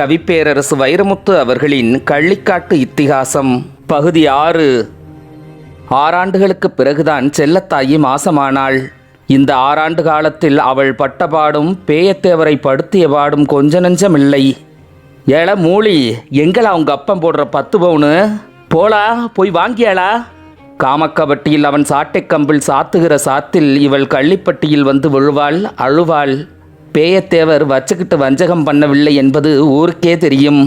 கவிப்பேரரசு வைரமுத்து அவர்களின் கள்ளிக்காட்டு இத்திகாசம். பகுதி ஆறு. ஆறாண்டுகளுக்கு பிறகுதான் செல்லத்தாயி மாசமானாள். இந்த ஆறாண்டு காலத்தில் அவள் பட்டபாடும் பேயத்தேவரை படுத்திய பாடும் கொஞ்ச நஞ்சமில்லை. ஏல மூளி எங்களா அவங்க அப்பம் போடுற பத்து பவுனு? போலா போய் வாங்கியாளா? காமக்கபட்டியில் அவன் சாட்டைக் கம்பில் சாத்துகிற சாத்தில் இவள் கள்ளிப்பட்டியில் வந்து விழுவாள் அழுவாள். பேயத்தேவர் வச்சுக்கிட்டு வஞ்சகம் பண்ணவில்லை என்பது ஊருக்கே தெரியும்.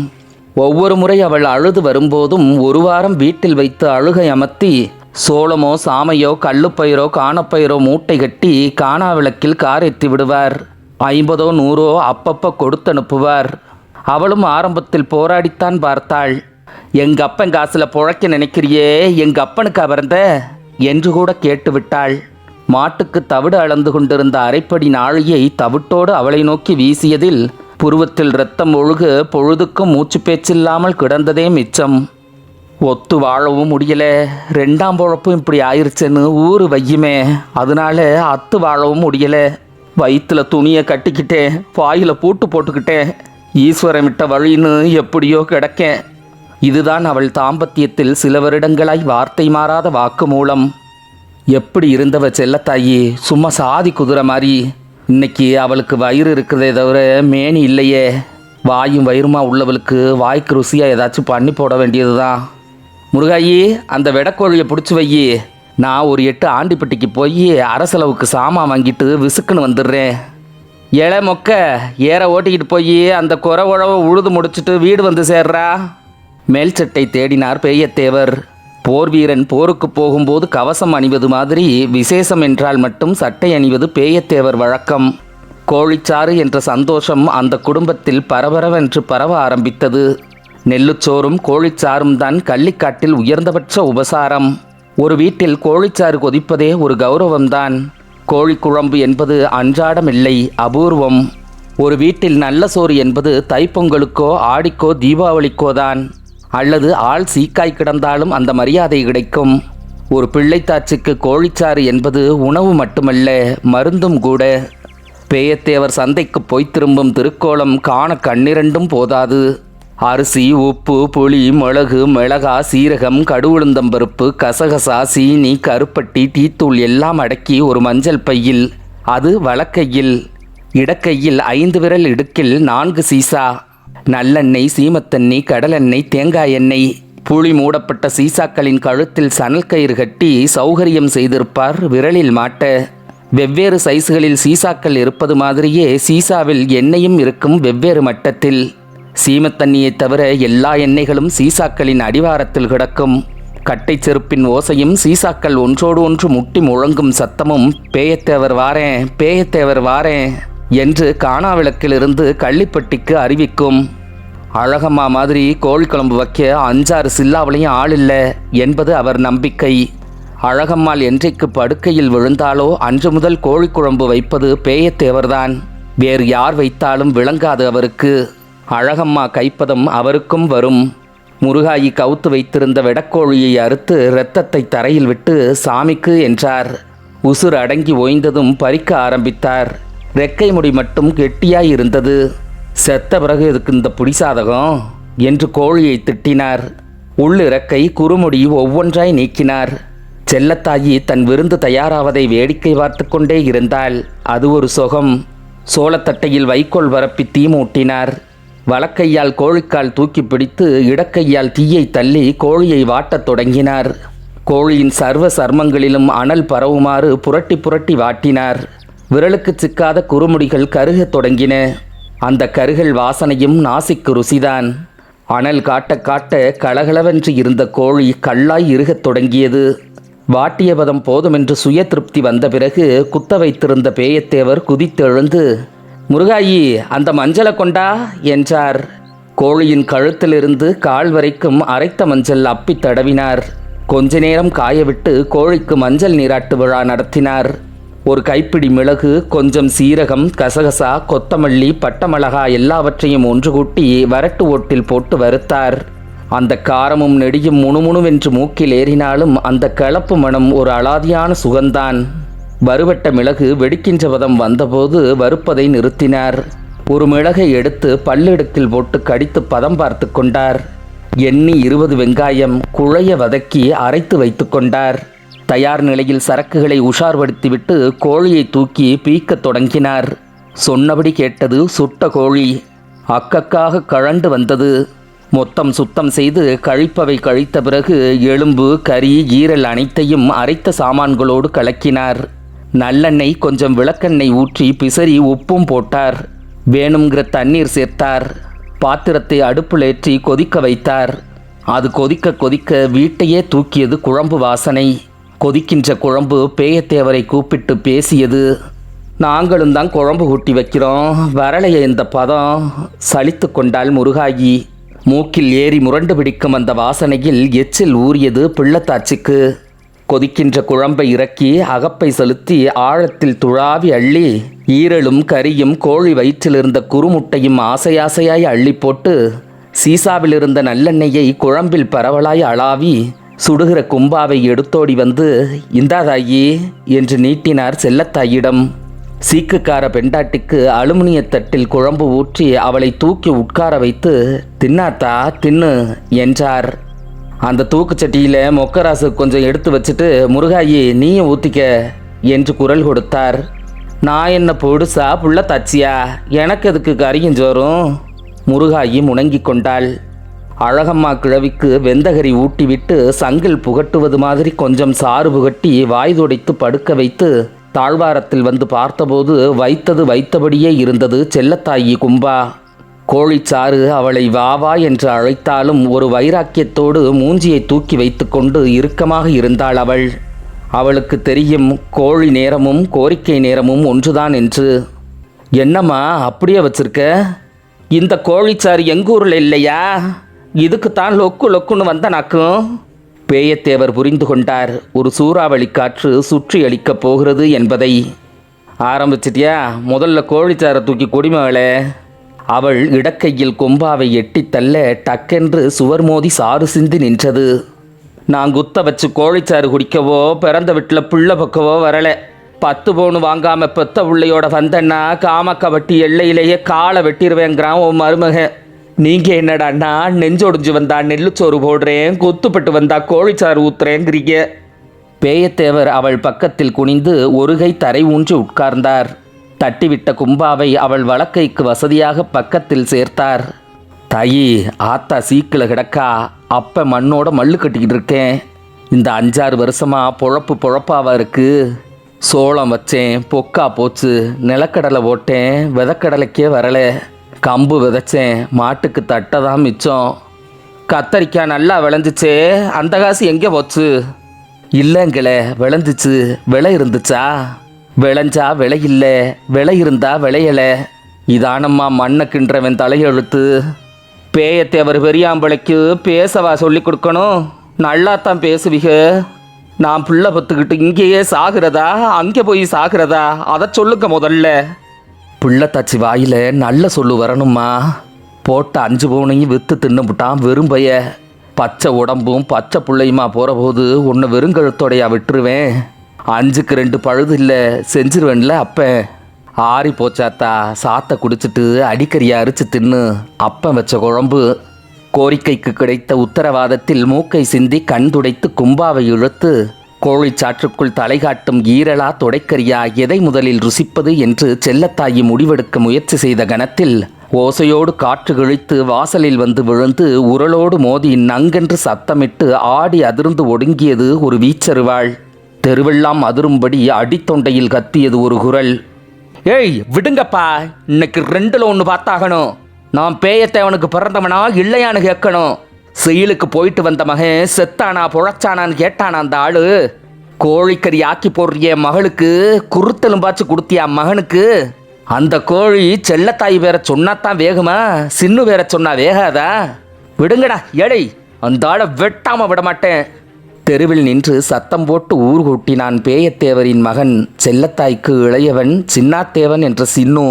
ஒவ்வொரு முறை அவள் அழுது வரும்போதும் ஒரு வாரம் வீட்டில் வைத்து அழுகை அமர்த்தி சோளமோ சாமையோ கள்ளுப்பயிரோ காணப்பயிரோ மூட்டை கட்டி காணா விளக்கில் காரெத்தி விடுவார். ஐம்பதோ நூறோ அப்பப்போ கொடுத்து அனுப்புவார் அவளும் ஆரம்பத்தில் போராடித்தான் பார்த்தாள். எங்க அப்பன் காசுல புழைக்க நினைக்கிறியே எங்க அப்பனுக்கு அவர்ந்த என்று கூட கேட்டுவிட்டாள். மாட்டுக்கு தவிடு அளந்து கொண்டிருந்த அரைப்படி நாழியை தவிட்டோடு அவளை நோக்கி வீசியதில் புருவத்தில் இரத்தம் ஒழுக பொழுதுக்கும் மூச்சு பேச்சில்லாமல் கிடந்ததே மிச்சம். ஒத்து வாழவும் முடியல. ரெண்டாம் பொழப்பும் இப்படி ஆயிருச்சுன்னு ஊர் வையுமே. அதனால அத்து வாழவும் முடியல. வயிற்றுல துணியை கட்டிக்கிட்டேன் வாயில் பூட்டு போட்டுக்கிட்டேன். ஈஸ்வரம் விட்ட வழின்னு எப்படியோ கிடக்கேன். இதுதான் அவள் தாம்பத்தியத்தில் சில வருடங்களாய் வார்த்தை மாறாத வாக்கு மூலம். எப்படி இருந்தவ செல்லத்தாயி? சும்மா சாதி குதிரை மாதிரி இன்னைக்கு அவளுக்கு வயிறு இருக்கிறதே தவிர மேனி இல்லையே. வாயும் வயிறுமா உள்ளவளுக்கு வாய்க்கு ருசியாக ஏதாச்சும் பண்ணி போட வேண்டியது தான் முருகாயி அந்த வெடக்கோழியை பிடிச்சி வையி. நான் ஒரு எட்டு ஆண்டிப்பட்டிக்கு போய் அரசளவுக்கு சாமான் வாங்கிட்டு விசுக்குன்னு வந்துடுறேன். ஏழை மொக்க ஏற ஓட்டிக்கிட்டு போய் அந்த குறை உழவை உழுது முடிச்சிட்டு வீடு வந்து சேர்றா. மேல் சட்டை தேடினார் பெரியத்தேவர் போர் வீரன் போருக்கு போகும்போது கவசம் அணிவது மாதிரி விசேஷம் என்றால் மட்டும் சட்டை அணிவது பேயத்தேவர் வழக்கம். கோழிச்சாறு என்ற சந்தோஷம் அந்த குடும்பத்தில் பரபரவென்று பரவ ஆரம்பித்தது. நெல்லுச்சோறும் கோழிச்சாறும் தான் கள்ளிக்காட்டில் உயர்ந்தபட்ச உபசாரம். ஒரு வீட்டில் கோழிச்சாறு கொதிப்பதே ஒரு கௌரவம்தான். கோழிக்குழம்பு என்பது அன்றாடமில்லை அபூர்வம். ஒரு வீட்டில் நல்ல சோறு என்பது தைப்பொங்கலுக்கோ ஆடிக்கோ தீபாவளிக்கோ தான் அல்லது ஆள் சீக்காய் கிடந்தாலும் அந்த மரியாதை கிடைக்கும். ஒரு பிள்ளைத்தாச்சுக்கு கோழிச்சாறு என்பது உணவு மட்டுமல்ல மருந்தும் கூட. பேயத்தேவர் சந்தைக்கு போய் திரும்பும் திருக்கோலம் காண கண்ணிரண்டும் போதாது. அரிசி உப்பு புளி மிளகு மிளகா சீரகம் கடுவுளுந்தம்பருப்பு கசகசா சீனி கருப்பட்டி தீத்தூள் எல்லாம் அடக்கி ஒரு மஞ்சள் பையில் அது வழக்கையில் இடக்கையில் ஐந்து விரல் இடுக்கில் நான்கு சீசா. நல்லெண்ணெய் சீமத்தண்ணி கடலெண்ணெய் தேங்காய் எண்ணெய். புளி மூடப்பட்ட சீசாக்களின் கழுத்தில் சணல் கயிறு கட்டி சௌகரியம் செய்திருப்பார் விரலில் மாட்ட. வெவ்வேறு சைஸ்களில் சீசாக்கள் இருப்பது மாதிரியே சீசாவில் எண்ணெயும் இருக்கும் வெவ்வேறு மட்டத்தில். சீமத்தண்ணியைத் தவிர எல்லா எண்ணெய்களும் சீசாக்களின் அடிவாரத்தில் கிடக்கும். கட்டைச் செருப்பின் ஓசையும் சீசாக்கள் ஒன்றோடு ஒன்று முட்டி முழங்கும் சத்தமும் பேயத்தேவர் வாரேன் பேயத்தேவர் வாரேன். என்று காணாவிளக்கிலிருந்து கள்ளிப்பட்டிக்கு அறிவிக்கும். அழகம்மா மாதிரி கோழி குழம்பு வைக்க அஞ்சாறு சில்லாவிலையும் ஆள் இல்லை என்பது அவர் நம்பிக்கை. அழகம்மாள் என்றைக்கு படுக்கையில் விழுந்தாலோ அன்று முதல் கோழி குழம்பு வைப்பது பேயத்தேவர்தான் வேறு யார் வைத்தாலும் விளங்காது அவருக்கு. அழகம்மா கைப்பதம் அவருக்கும் வரும். முருகாயி கவுத்து வைத்திருந்த வெடக்கோழியை அறுத்து இரத்தத்தை தரையில் விட்டு சாமிக்கு என்றார். உசுர் அடங்கி ஓய்ந்ததும் பறிக்க ஆரம்பித்தார். ரெக்கை முடி மட்டும் கெட்டியாய் இருந்தது செத்த பிறகு இதுக்கு இந்த புடிசாதகம் என்று கோழியை திட்டினார். உள்ளிறக்கை குறுமுடி ஒவ்வொன்றாய் நீக்கினார். செல்லத்தாயி தன் விருந்து தயாராவதை வேடிக்கை பார்த்து கொண்டே இருந்தால் அது ஒரு சுகம். சோளத்தட்டையில் வைக்கோல் வரப்பி தீ மூட்டினார். வலக்கையால் கோழிக்கால் தூக்கி பிடித்து இடக்கையால் தீயை தள்ளி கோழியை வாட்டத் தொடங்கினார். கோழியின் சர்வ சர்மங்களிலும் அனல் பரவுமாறு புரட்டி புரட்டி வாட்டினார். விரலுக்கு சிக்காத குறுமுடிகள் கருகத் தொடங்கின. அந்த கருகல் வாசனையும் நாசிக்கு ருசிதான். அனல் காட்ட காட்ட கலகலவென்று இருந்த கோழி கல்லாய் இருகத் தொடங்கியது. வாட்டியபதம் போதுமென்று சுய திருப்தி வந்த பிறகு குத்த வைத்திருந்த பேயத்தேவர் குதித்தெழுந்து முருகாயி அந்த மஞ்சளை கொண்டா? என்றார். கோழியின் கழுத்திலிருந்து கால் வரைக்கும் அரைத்த மஞ்சள் அப்பி தடவினார். கொஞ்ச நேரம் காயவிட்டு கோழிக்கு மஞ்சள் நீராட்டு விழா நடத்தினார். ஒரு கைப்பிடி மிளகு கொஞ்சம் சீரகம் கசகசா கொத்தமல்லி பட்டமிளகா எல்லாவற்றையும் ஒன்று கூட்டி வரட்டு ஓட்டில் போட்டு வறுத்தார். அந்த காரமும் நெடியும் முணுமுணுவென்று மூக்கில் ஏறினாலும் அந்த கலப்பு மனம் ஒரு அலாதியான சுகந்தான். வறுவட்ட மிளகு வெடிக்கின்ற பதம் வந்தபோது வறுப்பதை நிறுத்தினார். ஒரு மிளகை எடுத்து பல்லெடுக்கில் போட்டு கடித்து பதம் பார்த்து கொண்டார். எண்ணி இருபது வெங்காயம் குழைய வதக்கி அரைத்து வைத்து கொண்டார். தயார் நிலையில் சரக்குகளை உஷார்படுத்திவிட்டு கோழியை தூக்கி பீக்கத் தொடங்கினார். சொன்னபடி கேட்டது சுட்ட கோழி. அக்கக்காக கழண்டு வந்தது. மொத்தம் சுத்தம் செய்து கழிப்பவை கழித்த பிறகு எலும்பு கறி ஈரல் அனைத்தையும் அரைத்த சாமான்களோடு கலக்கினார். நல்லெண்ணெய் கொஞ்சம் விளக்கெண்ணெய் ஊற்றி பிசறி உப்பும் போட்டார். வேணுங்கிற தண்ணீர் சேர்த்தார். பாத்திரத்தை அடுப்பில் ஏற்றி கொதிக்க வைத்தார். அது கொதிக்க கொதிக்க வீட்டையே தூக்கியது குழம்பு வாசனை. கொதிக்கின்ற குழம்பு பேயத்தேவரை கூப்பிட்டு பேசியது நாங்களும் தான் குழம்பு ஊட்டி வைக்கிறோம். வரலைய இந்த பதம். சலித்து கொண்டாள் முருகாயி. மூக்கில் ஏறி முரண்டு பிடிக்கும் அந்த வாசனையில் எச்சில் ஊறியது பிள்ளத்தாச்சிக்கு. கொதிக்கின்ற குழம்பை இறக்கி அகப்பை செலுத்தி ஆழத்தில் துழாவி அள்ளி ஈரலும் கரியும் கோழி வயிற்றில் இருந்த குறுமுட்டையும் ஆசையாசையாய் அள்ளி போட்டு சீசாவில் இருந்த நல்லெண்ணெயை குழம்பில் பரவலாய் அளாவி சுடுகிற கும்பாவை எடுத்தோடி வந்து இந்தாதாயி என்று நீட்டினார் செல்லத்தாயிடம். சீக்குக்கார பெண்டாட்டிக்கு அலுமினிய தட்டில் குழம்பு ஊற்றி அவளை தூக்கி உட்கார வைத்து தின்னாத்தா தின்னு என்றார். அந்த தூக்குச்சட்டியில் மொக்கராசு கொஞ்சம் எடுத்து வச்சுட்டு முருகாயி நீயும் ஊத்திக்க என்று குரல் கொடுத்தார். நான் என்ன பொடுசா புள்ள தச்சியா எனக்கு எதுக்கு கரியும் ஜோறும் முருகாயி முணங்கிக் கொண்டாள். அழகம்மா கிழவிக்கு வெந்தகரி ஊட்டிவிட்டு சங்கில் புகட்டுவது மாதிரி கொஞ்சம் சாறு புகட்டி வாய் துடைத்து படுக்க வைத்து தாழ்வாரத்தில் வந்து பார்த்தபோது வைத்தது வைத்தபடியே இருந்தது செல்லத்தாயி கும்பா கோழிச்சாறு அவளை வா வா என்று அழைத்தாலும் ஒரு வைராக்கியத்தோடு மூஞ்சியை தூக்கி வைத்துக்கொண்டு இறுக்கமாக இருந்தாள் அவள். அவளுக்கு தெரியும் கோழி நேரமும் கோரிக்கை நேரமும் ஒன்றுதான் என்று. என்னம்மா அப்படியே வச்சிருக்க? இந்த கோழிச்சாறு எங்கூரில் இல்லையா? இதுக்குத்தான் லொக்கு லொக்குன்னு வந்த நாக்கும் பேயத்தேவர் புரிந்து கொண்டார் ஒரு சூறாவளி காற்று சுற்றி அளிக்கப் போகிறது என்பதை. ஆரம்பிச்சிட்டியா? முதல்ல கோழிச்சாரை தூக்கி கொடிமகளே அவள் இடக்கையில் கொம்பாவை எட்டித் தள்ள டக்கென்று சுவர் மோதி சாறு சிந்தி நின்றது. நான் குத்த வச்சு கோழிச்சாறு குடிக்கவோ பிறந்த வீட்டில் புள்ள பக்கவோ வரல. பத்து பவுன் வாங்காம பெத்த உள்ளையோட வந்தேன்னா காமக்க வட்டி எல்லையிலேயே காலை வெட்டிடுவேங்கிறான் உன் மருமகன். நீங்க என்னடான்னா நெஞ்சொடிஞ்சு வந்தா நெல்லுச்சோறு போடுறேன் கொத்துப்பட்டு வந்தா கோழிச்சாறு ஊத்துறேங்கிறீங்க. பேயத்தேவர் அவள் பக்கத்தில் குனிந்து ஒரு கை தரை ஊன்றி உட்கார்ந்தார். தட்டிவிட்ட கும்பாவை அவள் வழக்கைக்கு வசதியாக பக்கத்தில் சேர்த்தார். தாயி ஆத்தா சீக்கில் கிடக்கா அப்ப மண்ணோட மல்லு கட்டிக்கிட்டு இருக்கேன். இந்த அஞ்சாறு வருஷமா பொழப்பு பொழப்பாவா இருக்கு. சோளம் வச்சேன் பொக்கா போச்சு நிலக்கடலை ஓட்டேன் விதக்கடலைக்கே வரல. கம்பு விதைச்சேன் மாட்டுக்கு தட்டை தான் மிச்சம். கத்தரிக்காய் நல்லா விளைஞ்சிச்சே அந்த காசு எங்கே போச்சு? இல்லைங்களே விளைஞ்சிச்சு. விலை இருந்துச்சா? விளைஞ்சா விலை இல்லை விலை இருந்தா விளையலை. இதானம்மா மண்ணை கின்றவன் தலையெழுத்து. பேயத்தேவர் பெரியாம்பளைக்கு பேசவா சொல்லி கொடுக்கணும். நல்லா தான் பேசுவீக. நான் புள்ள பத்துக்கிட்டு இங்கேயே சாகிறதா? அங்கே போய் சாகிறதா? அதை சொல்லுங்க முதல்ல. பிள்ளைத்தாச்சி வாயில் நல்ல சொல்லு வரணுமா போட்ட அஞ்சு பவுனையும் விற்று தின்னுபிட்டான் வெறும் பைய பச்சை உடம்பும் பச்சை பிள்ளையுமா போகிற போது உன்னை வெறுங்கழுத்தோடையா விட்டுருவேன். அஞ்சுக்கு ரெண்டு பழுது இல்லை செஞ்சிருவேன்ல அப்போ. ஆறி போச்சாத்தா சாத்தை குடிச்சிட்டு அடிக்கறியை அரிச்சு தின்னு அப்பம் வச்ச குழம்பு. கோரிக்கைக்கு கிடைத்த உத்தரவாதத்தில் மூக்கை சிந்தி கண் துடைத்து கும்பாவை இழுத்து கோழிச்சாற்றுக்குள் தலைகாட்டும் ஈரலா தொடைக்கரியா எதை முதலில் ருசிப்பது என்று செல்லத்தாயி முடிவெடுக்க முயற்சி செய்த கணத்தில் ஓசையோடு காற்று கிழித்து வாசலில் வந்து விழுந்து உரலோடு மோதி நங்கென்று சத்தமிட்டு ஆடி அதிர்ந்து ஒடுங்கியது ஒரு வீச்சருவாள் தெருவெல்லாம் அதிரும்படி அடித்தொண்டையில் கத்தியது ஒரு குரல். ஏய் விடுங்கப்பா இன்னைக்கு ரெண்டுல ஒன்று பார்த்தாகணும். நான் பேயத்தேவனுக்கு பிறந்தவனா இல்லையான்னு கேட்கணும். செயலுக்கு போயிட்டு வந்த மகன் செத்தானா பொழைச்சானான்னு கேட்டானா அந்த ஆளு? கோழிக்கறி ஆக்கி போடுறிய மகளுக்கு குருத்தெலும்பாச்சு கொடுத்தியா மகனுக்கு? அந்த கோழி செல்லத்தாய் வேற சொன்னாதான் வேகுமா? சின்னு வேற சொன்னா வேகாதா? விடுங்கடா ஏழை அந்த ஆளை வெட்டாம விட மாட்டேன் தெருவில் நின்று சத்தம் போட்டு ஊர் கூட்டினான் பேயத்தேவரின் மகன் செல்லத்தாய்க்கு இளையவன் சின்னாத்தேவன் என்ற சின்னு.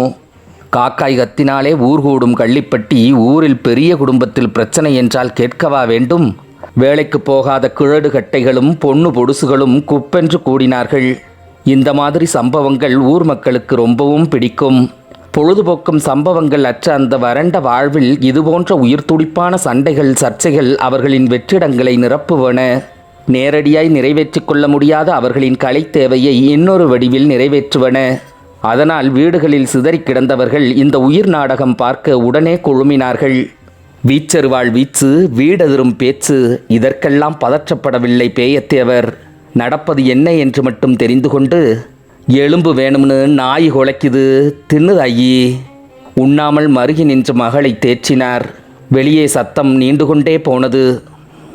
காக்காய் கத்தினாலே ஊர் கூடும் கள்ளிப்பட்டி ஊரில் பெரிய குடும்பத்தில் பிரச்சனை என்றால் கேட்கவா வேண்டும்? வேலைக்கு போகாத கிழடு கட்டைகளும் பொண்ணு பொடுசுகளும் குப்பென்று கூடினார்கள். இந்த மாதிரி சம்பவங்கள் ஊர் மக்களுக்கு ரொம்பவும் பிடிக்கும். பொழுதுபோக்கும் சம்பவங்கள் அற்ற அந்த வறண்ட வாழ்வில் இதுபோன்ற உயிர் துடிப்பான சண்டைகள் சர்ச்சைகள் அவர்களின் வெற்றிடங்களை நிரப்புவன. நேரடியாய் நிறைவேற்றிக் கொள்ள முடியாத அவர்களின் கலைத் தேவையை இன்னொரு வடிவில் நிறைவேற்றுவன. அதனால் வீடுகளில் சிதறிக் கிடந்தவர்கள் இந்த உயிர் நாடகம் பார்க்க உடனே குழுமினார்கள். வீச்சருவாள் வீச்சு வீடெதிரும் பேச்சு இதற்கெல்லாம் பதற்றப்படவில்லை பேயத்தேவர் நடப்பது என்ன என்று மட்டும் தெரிந்து கொண்டு எலும்பு வேணும்னு நாய் குலைக்குது தின்னுதாயி. உண்ணாமல் மருகி நின்ற மகளை தேற்றினார். வெளியே சத்தம் நீண்டு கொண்டே போனது.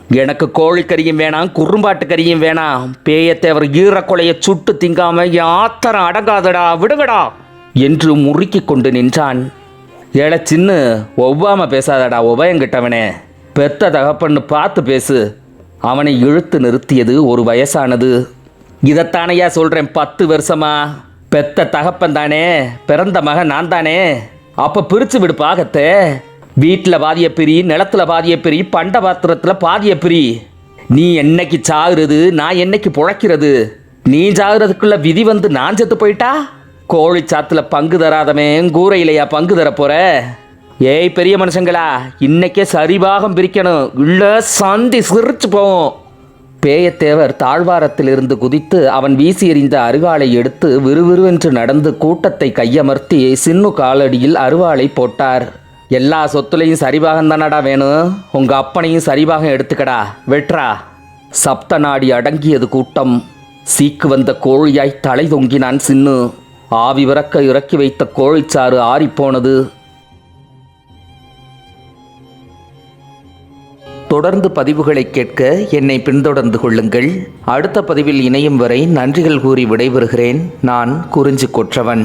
எனக்கு கோழிக்கறியும் வேணாம் குறும்பாட்டு கறியும் வேணாம். பேயத்தேவர் ஈரக்கொலையை சுட்டு திங்காம ஆத்தரம் அடங்காதடா விடுங்கடா என்று முறுக்கி கொண்டு நின்றான். ஏழை சின்ன ஒவ்வாம பேசாதடா உபயங்கிட்டவனே. பெத்த தகப்பன்னு பார்த்து பேசு. அவனை இழுத்து நிறுத்தியது ஒரு வயசானது. இதைத்தானையா சொல்கிறேன் பத்து வருஷமா? பெத்த தகப்பன் தானே பிறந்த மகன் நான் தானே? அப்போ பிரித்து விடு பாகத்தை. வீட்டில் பாதிய பிரி நிலத்துல பாதிய பிரி பண்ட பாத்திரத்தில் பாதிய பிரி. நீ என்னைக்கு சாகுறது நான் என்னைக்கு புழைக்கிறது? நீ சாகுறதுக்குள்ள விதி வந்து நான் செத்து போயிட்டா? கோழி சாத்துல பங்கு தராதவன் கூரையிலையா பங்கு தர போற? ஏய் பெரிய மனுஷங்களா இன்னைக்கே சரிபாகம் பிரிக்கணும். இல்ல சந்தி சிரிச்சு போவோம். பேயத்தேவர் தாழ்வாரத்திலிருந்து குதித்து அவன் வீசி எறிந்த அருவாளை எடுத்து விறுவிறுவென்று நடந்து கூட்டத்தை கையமர்த்தி சின்னு காலடியில் அருவாளை போட்டார். எல்லா சொத்துலையும் சரிபாகம் தானடா வேணும் உங்கள் அப்பனையும் சரிபாகம் எடுத்துக்கடா. வெட்ரா சப்த நாடி அடங்கியது கூட்டம். சீக்கு வந்த கோழியாய் தலை தொங்கினான் சின்னு. ஆவி விறக்க இறக்கி வைத்த கோழிச்சாறு ஆறிப்போனது. தொடர்ந்து பதிவுகளை கேட்க என்னை பின்தொடர்ந்து கொள்ளுங்கள். அடுத்த பதிவில் இணையும் வரை நன்றிகள் கூறி விடைபெறுகிறேன். நான் குறிஞ்சி கொற்றவன்.